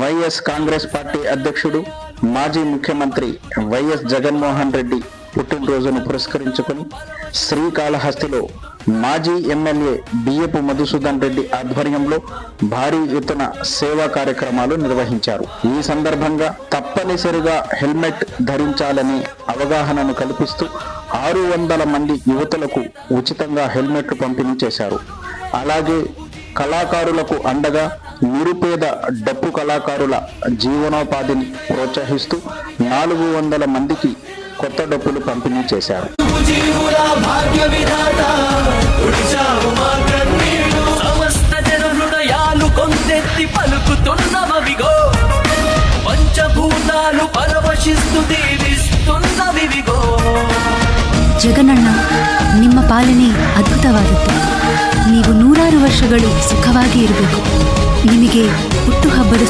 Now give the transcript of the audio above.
YS Congress party అధ్యక్షుడు మాజీ ముఖ్యమంత్రి వైఎస్ జగన్మోహన్ రెడ్డి పుట్టినరోజును పురస్కరించుకుని శ్రీకాళహస్తిలో మాజీ ఎమ్మెల్యే బియ్యపు మధుసూదన్ రెడ్డి ఆధ్వర్యంలో భారీ ఎత్తున సేవా కార్యక్రమాలు నిర్వహించారు. ఈ సందర్భంగా తప్పనిసరిగా హెల్మెట్ ధరించాలని అవగాహనను కల్పిస్తూ ఆరు వందల మంది యువతులకు ఉచితంగా హెల్మెట్లు పంపిణీ చేశారు. అలాగే కళాకారులకు అండగా నిరుపేద డప్పు కళాకారుల జీవనోపాధిని ప్రోత్సహిస్తూ నాలుగు వందల మందికి కొత్త డప్పులు పంపిణీ చేశారు జీవుల భాగ్య విధాత తుడిచావు మా కన్నీళ్ళు సమస్త జన హృదయాలు కొందెత్తి పలుకుతున్నవిగో పంచభూతాలు పరవశిస్తు దీవిస్తున్నవిగో ಜಗನಣ್ಣ ನಿಮ್ಮ ಪಾಲನೆ ಅದ್ಭುತವಾದದ್ದು ನೀವು ನೂರಾರು ವರ್ಷಗಳು ಸುಖವಾಗಿ ಇರಬೇಕು ನಿಮಗೆ ಹುಟ್ಟುಹಬ್ಬದ